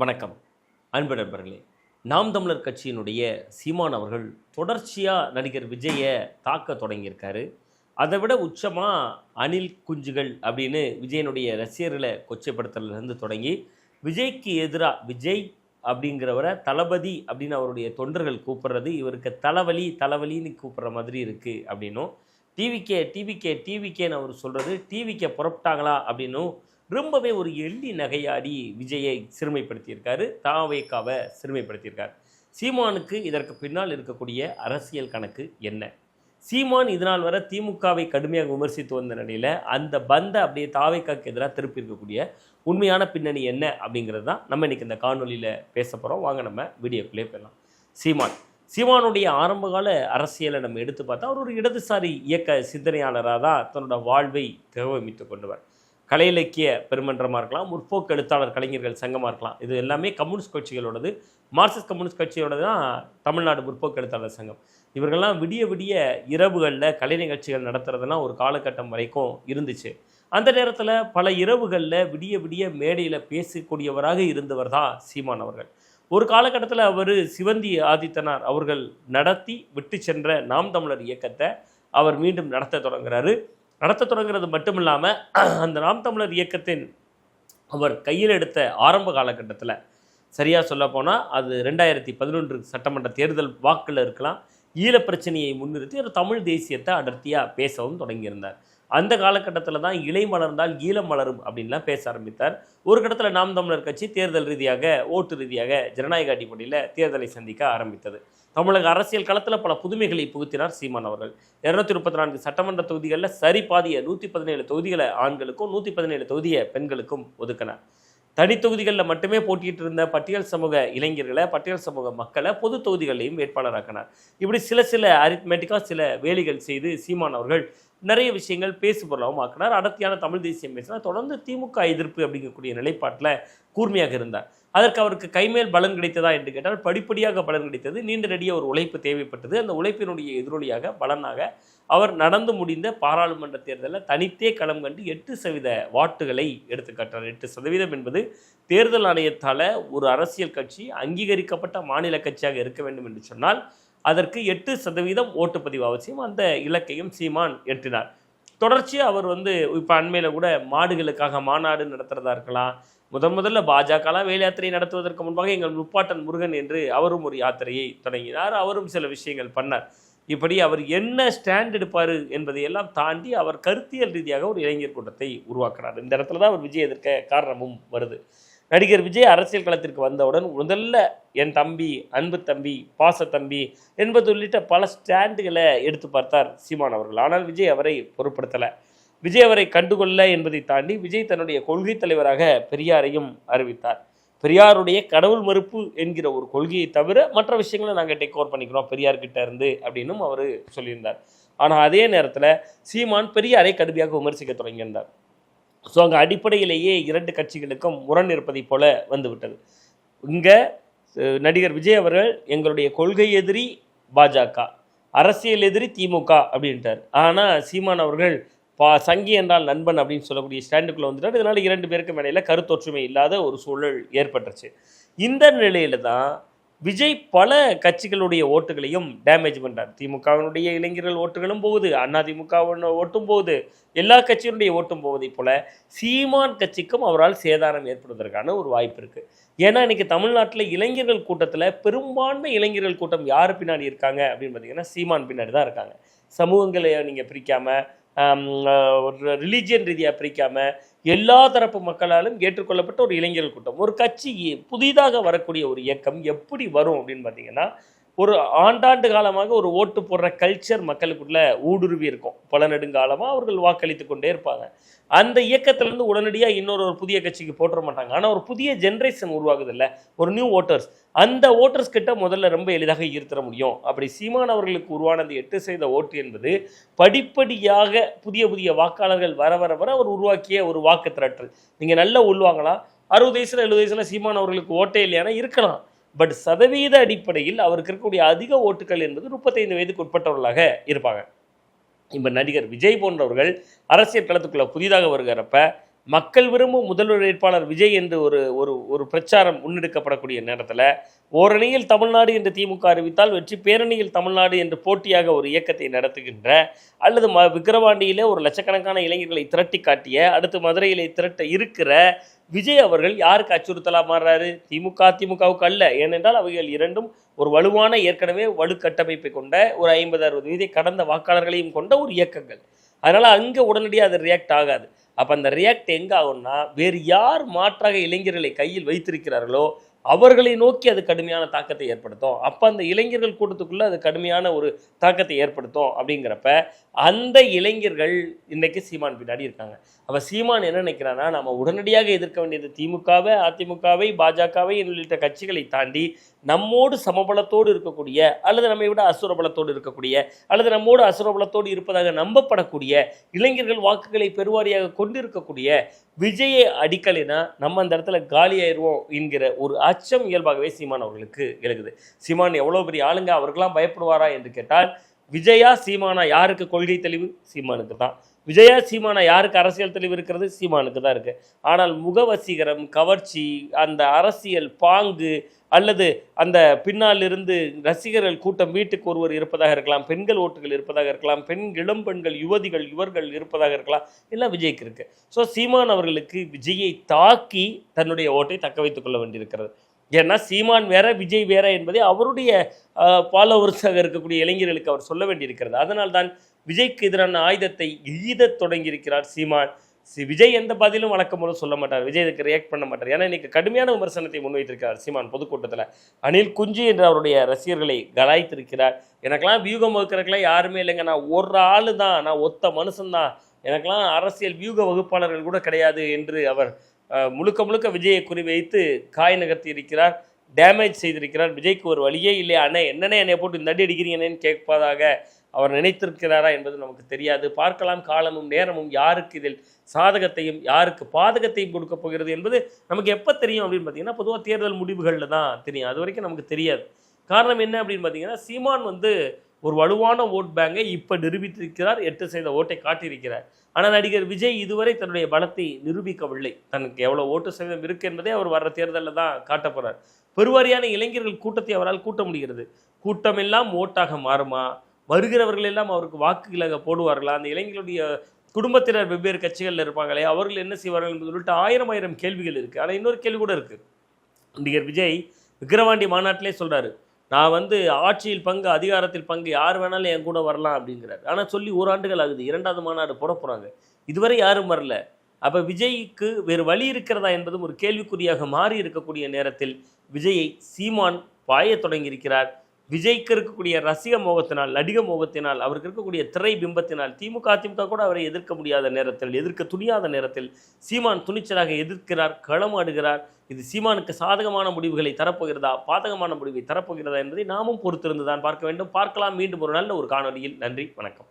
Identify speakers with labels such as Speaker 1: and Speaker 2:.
Speaker 1: வணக்கம் அன்பு நண்பர்களே நாம் தமிழர் கட்சியினுடைய சீமான் அவர்கள் தொடர்ச்சியாக நடிகர் விஜயை தாக்க தொடங்கியிருக்காரு அதை விட உச்சமாக அணில் குஞ்சுகள் அப்படின்னு விஜயனுடைய ரசிகர்களை கொச்சைப்படுத்தலேருந்து தொடங்கி விஜய்க்கு எதிராக விஜய் அப்படிங்கிறவரை தளபதி அப்படின்னு அவருடைய தொண்டர்கள் கூப்பிட்றது இவருக்கு தலைவலி தலைவலின்னு கூப்பிட்ற மாதிரி இருக்குது அப்படின்னும் டிவிக்கே டிவிக்கே டிவிக்கேன்னு அவர் சொல்கிறது டிவிக்கே புறப்பட்டாங்களா அப்படின்னும் ரொம்பவே ஒரு எள்ளி நகையாடி விஜயை சிறுமைப்படுத்தியிருக்காரு தாவேக்காவை சிறுமைப்படுத்தியிருக்கார் சீமானுக்கு இதற்கு பின்னால் இருக்கக்கூடிய அரசியல் கணக்கு என்ன சீமான் இதனால் வர திமுகவை கடுமையாக விமர்சித்து வந்த நிலையில் அந்த பந்தை அப்படியே தாவைக்காக்கு எதிராக திருப்பி இருக்கக்கூடிய உண்மையான பின்னணி என்ன அப்படிங்கிறது தான் நம்ம இன்றைக்கி இந்த காணொலியில் பேச போகிறோம் வாங்க நம்ம வீடியோக்குள்ளே போயிடலாம் சீமான் சீமானுடைய ஆரம்பகால அரசியலை நம்ம எடுத்து பார்த்தா அவர் ஒரு இடதுசாரி இயக்க சிந்தனையாளராக தான் தன்னோட வாழ்வை திரவமித்து கொண்டவர் கலை இலக்கிய பெருமன்றமாக இருக்கலாம் முற்போக்கு எழுத்தாளர் கலைஞர்கள் சங்கமாக இருக்கலாம் இது எல்லாமே கம்யூனிஸ்ட் கட்சிகளோடது மார்க்சிஸ்ட் கம்யூனிஸ்ட் கட்சியோடது தான் தமிழ்நாடு முற்போக்கு எழுத்தாளர் சங்கம் இவர்கள்லாம் விடிய விடிய இரவுகளில் கலை நிகழ்ச்சிகள் நடத்துறதுலாம் ஒரு காலகட்டம் வரைக்கும் இருந்துச்சு அந்த நேரத்தில் பல இரவுகளில் விடிய விடிய மேடையில் பேசக்கூடியவராக இருந்தவர் தான் சீமான் அவர்கள் ஒரு காலகட்டத்தில் அவர் சிவந்தி ஆதித்தனார் அவர்கள் நடத்தி விட்டு சென்ற நாம் தமிழர் இயக்கத்தை அவர் மீண்டும் நடத்த தொடங்குறாரு நடத்த தொடங்குறது மட்டும் இல்லாமல் அந்த நாம் தமிழர் இயக்கத்தின் அவர் கையில் எடுத்த ஆரம்ப காலகட்டத்தில் சரியாக சொல்லப்போனால் அது ரெண்டாயிரத்தி பதினொன்று சட்டமன்ற தேர்தல் வாக்கில் இருக்கலாம் ஈழப் பிரச்சனையை முன்னிறுத்தி ஒரு தமிழ் தேசியத்தை அடர்த்தியாக பேசவும் தொடங்கியிருந்தார் அந்த காலகட்டத்தில் தான் இலை மலர்ந்தால் ஈழம் மலரும் அப்படின்லாம் பேச ஆரம்பித்தார் ஒரு கட்டத்தில் நாம் தமிழர் கட்சி தேர்தல் ரீதியாக ஓட்டு ரீதியாக ஜனநாயக அடிப்படையில் தேர்தலை சந்திக்க ஆரம்பித்தது தமிழக அரசியல் களத்தில் பல புதுமைகளை புகுத்தினார் சீமான் அவர்கள் இருநூத்தி முப்பத்தி நான்கு சட்டமன்ற தொகுதிகளில் சரி பாதிய நூற்றி பதினேழு தொகுதிகளை ஆண்களுக்கும் நூற்றி பதினேழு தொகுதியை பெண்களுக்கும் ஒதுக்கினார் தனி தொகுதிகளில் மட்டுமே போட்டியிட்டு இருந்த பட்டியல் சமூக இளைஞர்களை பட்டியல் சமூக மக்களை பொது தொகுதிகளையும் வேட்பாளராக்கினார் இப்படி சில சில அரித்மெட்டிக்காக சில வேலைகள் செய்து சீமான் அவர்கள் நிறைய விஷயங்கள் பேசு பொருளாகவும் ஆக்கினார் அடர்த்தியான தமிழ் தேசியம் பேசினார் தொடர்ந்து திமுக எதிர்ப்பு அப்படிங்கக்கூடிய நிலைப்பாட்டில் கூர்மையாக இருந்தார் அதற்கு அவருக்கு கைமேல் பலன் கிடைத்ததா என்று கேட்டால் படிப்படியாக பலன் கிடைத்தது நீண்ட நெடிய ஒரு உழைப்பு தேவைப்பட்டது அந்த உழைப்பினுடைய எதிரொலியாக பலனாக அவர் நடந்து முடிந்த பாராளுமன்ற தேர்தலில் தனித்தே களம் கண்டு எட்டு சதவீத வாட்டுகளை எடுத்துக்காட்டார் எட்டு சதவீதம் என்பது தேர்தல் ஆணையத்தால் ஒரு அரசியல் கட்சி அங்கீகரிக்கப்பட்ட மாநில கட்சியாக இருக்க வேண்டும் என்று சொன்னால் அதற்கு எட்டு சதவீதம் ஓட்டுப்பதிவு அவசியம் அந்த இலக்கையும் சீமான் எட்டினார் தொடர்ச்சியாக அவர் வந்து இப்போ அண்மையில் கூட மாடுகளுக்காக மாநாடு நடத்துகிறதா இருக்கலாம் முதன் முதல்ல பாஜகலாம் வேலையாத்திரையை நடத்துவதற்கு முன்பாக எங்கள் முப்பாட்டன் முருகன் என்று அவரும் ஒரு யாத்திரையை தொடங்கினார் அவரும் சில விஷயங்கள் பண்ணார் இப்படி அவர் என்ன ஸ்டாண்ட் எடுப்பார் என்பதையெல்லாம் தாண்டி அவர் கருத்தியல் ரீதியாக ஒரு இளைஞர் கூட்டத்தை உருவாக்குறார் இந்த இடத்துல தான் அவர் விஜய் எதிர்க்க காரணமும் வருது நடிகர் விஜய் அரசியல் களத்திற்கு வந்தவுடன் முதல்ல என் தம்பி அன்பு தம்பி பாச தம்பி என்பது உள்ளிட்ட பல ஸ்டாண்டுகளை எடுத்து பார்த்தார் சீமான் அவர்கள் ஆனால் விஜய் அவரை பொருட்படுத்தலை விஜய் அவரை கண்டுகொள்ள என்பதை தாண்டி விஜய் தன்னுடைய கொள்கை தலைவராக பெரியாரையும் அறிவித்தார் பெரியாருடைய கடவுள் மறுப்பு என்கிற ஒரு கொள்கையை தவிர மற்ற விஷயங்களை நாங்கள் டேக் ஓவர் பண்ணிக்கிறோம் பெரியார்கிட்ட இருந்து அப்படின்னும் அவர் சொல்லியிருந்தார் ஆனால் அதே நேரத்தில் சீமான் பெரியாரை கடுமையாக விமர்சிக்க தொடங்கியிருந்தார் ஸோ அங்கே அடிப்படையிலேயே இரண்டு கட்சிகளுக்கும் முரண் இருப்பதைப் போல வந்துவிட்டது இங்கே நடிகர் விஜய் அவர்கள் எங்களுடைய கொள்கை எதிரி பாஜக அரசியல் எதிரி திமுக அப்படின்ட்டார் ஆனால் சீமான் அவர்கள் பா சங்கி என்றால் நண்பன் அப்படின்னு சொல்லக்கூடிய ஸ்டாண்டுக்குள்ளே வந்துட்டார் இதனால் இரண்டு பேருக்கும் இடையில கருத்தொற்றுமை இல்லாத ஒரு சூழல் ஏற்பட்டுருச்சு இந்த நிலையில் தான் விஜய் பல கட்சிகளுடைய ஓட்டுகளையும் டேமேஜ் பண்ணுறார் திமுகவினுடைய இளைஞர்கள் ஓட்டுகளும் போகுது அண்ணா திமுக ஓட்டும் போகுது எல்லா கட்சியினுடைய ஓட்டும் போவதை போல சீமான் கட்சிக்கும் அவரால் சேதாரம் ஏற்படுவதற்கான ஒரு வாய்ப்பு இருக்குது ஏன்னா இன்றைக்கி தமிழ்நாட்டில் இளைஞர்கள் கூட்டத்தில் பெரும்பான்மை இளைஞர்கள் கூட்டம் யார் பின்னாடி இருக்காங்க அப்படின்னு பார்த்தீங்கன்னா சீமான் பின்னாடி தான் இருக்காங்க சமூகங்களை நீங்கள் பிரிக்காமல் ஒரு ரிலீஜியன் ரீதியாக பிரிக்காமல் எல்லா தரப்பு மக்களாலும் ஏற்றுக்கொள்ளப்பட்ட ஒரு இளைஞர் கூட்டம் ஒரு கட்சி புதிதாக வரக்கூடிய ஒரு இயக்கம் எப்படி வரும் அப்படின்னு பார்த்தீங்கன்னா ஒரு ஆண்டாண்டு காலமாக ஒரு ஓட்டு போடுற கல்ச்சர் மக்களுக்குள்ள ஊடுருவி இருக்கும் பல நெடுங்காலமாக அவர்கள் வாக்களித்து கொண்டே இருப்பாங்க அந்த இயக்கத்திலேருந்து உடனடியாக இன்னொரு ஒரு புதிய கட்சிக்கு போட்டுற மாட்டாங்க ஆனால் ஒரு புதிய ஜென்ரேஷன் உருவாகுது இல்லை ஒரு நியூ ஓட்டர்ஸ் அந்த ஓட்டர்ஸ் கிட்ட முதல்ல ரொம்ப எளிதாக ஈர்த்திட முடியும் அப்படி சீமான் அவர்களுக்கு உருவான அந்த எட்டு செய்த ஓட்டு என்பது படிப்படியாக புதிய புதிய வாக்காளர்கள் வர வர வர அவர் உருவாக்கிய ஒரு வாக்கு திரட்டல் நீங்கள் நல்லா உள்வாங்களாம் அறுபது வயசில் எழுபது வயசில் சீமான் அவர்களுக்கு ஓட்டே இல்லையானா இருக்கலாம் பட் சதவீத அடிப்படையில் அவருக்கு இருக்கக்கூடிய அதிக ஓட்டுகள் என்பது முப்பத்தைந்து வயதுக்கு உட்பட்டவர்களாக இருப்பாங்க இப்போ நடிகர் விஜய் போன்றவர்கள் அரசியல் களத்துக்குள்ளே புதிதாக வருகிறப்ப மக்கள் விரும்பும் முதல்வர் வேட்பாளர் விஜய் என்று ஒரு ஒரு ஒரு பிரச்சாரம் முன்னெடுக்கப்படக்கூடிய நேரத்தில் ஓரணியில் தமிழ்நாடு என்று திமுக அறிவித்தால் வெற்றி பேரணியில் தமிழ்நாடு என்று போட்டியாக ஒரு இயக்கத்தை நடத்துகின்ற அல்லது ம விக்கிரவாண்டியிலே ஒரு லட்சக்கணக்கான இளைஞர்களை திரட்டி காட்டிய அடுத்து மதுரையிலே திரட்ட இருக்கிற விஜய் அவர்கள் யாருக்கு அச்சுறுத்தலாக மாறுறாரு திமுக திமுகவுக்கு அல்ல ஏனென்றால் அவைகள் இரண்டும் ஒரு வலுவான ஏற்கனவே வலு கட்டமைப்பை கொண்ட ஒரு ஐம்பது அறுபது வீதை கடந்த வாக்காளர்களையும் கொண்ட ஒரு இயக்கங்கள் அதனால் அங்கே உடனடியாக அது ரியாக்ட் ஆகாது அப்போ அந்த ரியாக்ட் எங்கே ஆகும்னா வேறு யார் மாற்றாக இளைஞர்களை கையில் வைத்திருக்கிறார்களோ அவர்களை நோக்கி அது கடுமையான தாக்கத்தை ஏற்படுத்தும் அப்போ அந்த இளைஞர்கள் கூட்டத்துக்குள்ளே அது கடுமையான ஒரு தாக்கத்தை ஏற்படுத்தும் அப்படிங்கிறப்ப அந்த இளைஞர்கள் இன்றைக்கி சீமான் பின்னாடி இருக்காங்க அப்போ சீமான் என்ன நினைக்கிறான்னா நம்ம உடனடியாக எதிர்க்க வேண்டியது திமுகவை அதிமுகவை பாஜகவை உள்ளிட்ட கட்சிகளை தாண்டி நம்மோடு சமபலத்தோடு இருக்கக்கூடிய அல்லது நம்மை விட அசுரபலத்தோடு இருக்கக்கூடிய அல்லது நம்மோடு அசுரபலத்தோடு இருப்பதாக நம்பப்படக்கூடிய இளைஞர்கள் வாக்குகளை பெருவாரியாக கொண்டிருக்கக்கூடிய விஜயை அடிக்கலைன்னா நம்ம அந்த இடத்துல காலியாயிருவோம் என்கிற ஒரு அச்சம் இயல்பாகவே சீமான் அவர்களுக்கு எழுகுது சீமான் எவ்வளோ பெரிய ஆளுங்க அவருக்கெல்லாம் பயப்படுவாரா என்று கேட்டால் விஜயா சீமானா யாருக்கு கொள்கை தெளிவு சீமானுக்கு தான் விஜயா சீமானா யாருக்கு அரசியல் தெளிவு இருக்கிறது சீமானுக்கு தான் இருக்குது ஆனால் முகவசீகரம் கவர்ச்சி அந்த அரசியல் பாங்கு அல்லது அந்த பின்னால் இருந்து ரசிகர்கள் கூட்டம் வீட்டுக்கு ஒருவர் இருப்பதாக இருக்கலாம் பெண்கள் ஓட்டுகள் இருப்பதாக இருக்கலாம் பெண் இளம் பெண்கள் யுவதிகள் இவர்கள் இருப்பதாக இருக்கலாம் எல்லாம் விஜய்க்கு இருக்குது ஸோ சீமான் அவர்களுக்கு விஜயை தாக்கி தன்னுடைய ஓட்டை தக்க வைத்துக் கொள்ள வேண்டியிருக்கிறது ஏன்னா சீமான் வேற விஜய் வேற என்பதை அவருடைய ஃபாலோவர்ஸாக இருக்கக்கூடிய இளைஞர்களுக்கு அவர் சொல்ல வேண்டியிருக்கிறது அதனால்தான் விஜய்க்கு எதிரான ஆயுதத்தை எழுதத் தொடங்கியிருக்கிறார் சீமான் விஜய் எந்த பதிலும் வழக்கம் போல சொல்ல மாட்டார் விஜய் இதுக்கு ரியாக்ட் பண்ண மாட்டார் ஏன்னா இன்னைக்கு கடுமையான விமர்சனத்தை முன்வைத்திருக்கிறார் சீமான் பொதுக்கூட்டத்தில் அனில் குஞ்சு என்ற அவருடைய ரசிகர்களை கலாய்த்திருக்கிறார் எனக்கெல்லாம் வியூகம் வகுக்கிறக்கெல்லாம் யாருமே இல்லைங்க நான் ஒரு ஆள் தான் நான் ஒத்த மனுஷன்தான் எனக்கெல்லாம் அரசியல் வியூக வகுப்பாளர்கள் கூட கிடையாது என்று அவர் முழுக்க முழுக்க விஜயை குறிவைத்து காய் நகர்த்தி இருக்கிறார் டேமேஜ் செய்திருக்கிறார் விஜய்க்கு ஒரு வழியே இல்லை அண்ணே என்னென்ன என்னை போட்டு இந்த அடி அடிக்கிறீங்கன்னு கேட்பதாக அவர் நினைத்திருக்கிறாரா என்பது நமக்கு தெரியாது பார்க்கலாம் காலமும் நேரமும் யாருக்கு இதில் சாதகத்தையும் யாருக்கு பாதகத்தையும் கொடுக்க போகிறது என்பது நமக்கு எப்போ தெரியும் அப்படின்னு பார்த்தீங்கன்னா பொதுவாக தேர்தல் முடிவுகளில் தான் தெரியும் அது வரைக்கும் நமக்கு தெரியாது காரணம் என்ன அப்படின்னு பார்த்தீங்கன்னா சீமான் வந்து ஒரு வலுவான ஓட் பேங்கை இப்போ நிரூபித்திருக்கிறார் எட்டு செய்த ஓட்டை காட்டியிருக்கிறார் ஆனால் நடிகர் விஜய் இதுவரை தன்னுடைய பலத்தை நிரூபிக்கவில்லை தனக்கு எவ்வளோ ஓட்டு சதவீதம் இருக்குது என்பதே அவர் வர்ற தேர்தலில் தான் காட்டப்போகிறார் பெருவாரியான இளைஞர்கள் கூட்டத்தை அவரால் கூட்ட முடிகிறது கூட்டமெல்லாம் ஓட்டாக மாறுமா வருகிறவர்கள் எல்லாம் அவருக்கு வாக்குகளாக போடுவார்களா அந்த இளைஞர்களுடைய குடும்பத்தினர் வெவ்வேறு கட்சிகளில் இருப்பாங்களே அவர்கள் என்ன செய்வார்கள் என்பது உள்ளிட்ட ஆயிரம் ஆயிரம் கேள்விகள் இருக்குது ஆனால் இன்னொரு கேள்வி கூட இருக்குது நடிகர் விஜய் விக்கிரவாண்டி மாநாட்டிலே சொல்கிறாரு நான் வந்து ஆட்சியில் பங்கு அதிகாரத்தில் பங்கு யார் வேணாலும் என் கூட வரலாம் அப்படிங்கிறார் ஆனால் சொல்லி ஓராண்டுகள் ஆகுது இரண்டாவது மாநாடு போட போகிறாங்க இதுவரை யாரும் வரல அப்போ விஜய்க்கு வேறு வழி இருக்கிறதா என்பதும் ஒரு கேள்விக்குறியாக மாறி இருக்கக்கூடிய நேரத்தில் விஜயை சீமான் தொடங்கி தொடங்கியிருக்கிறார் விஜய்க்கு இருக்கக்கூடிய ரசிக மோகத்தினால் நடிக மோகத்தினால் அவருக்கு இருக்கக்கூடிய திரை பிம்பத்தினால் திமுக அதிமுக கூட அவரை எதிர்க்க முடியாத நேரத்தில் எதிர்க்க துணியாத நேரத்தில் சீமான் துணிச்சலாக எதிர்க்கிறார் களமாடுகிறார் இது சீமானுக்கு சாதகமான முடிவுகளை தரப்போகிறதா பாதகமான முடிவை தரப்போகிறதா என்பதை நாமும் பொறுத்திருந்து தான் பார்க்க வேண்டும் பார்க்கலாம் மீண்டும் ஒரு நல்ல ஒரு காணொலியில் நன்றி வணக்கம்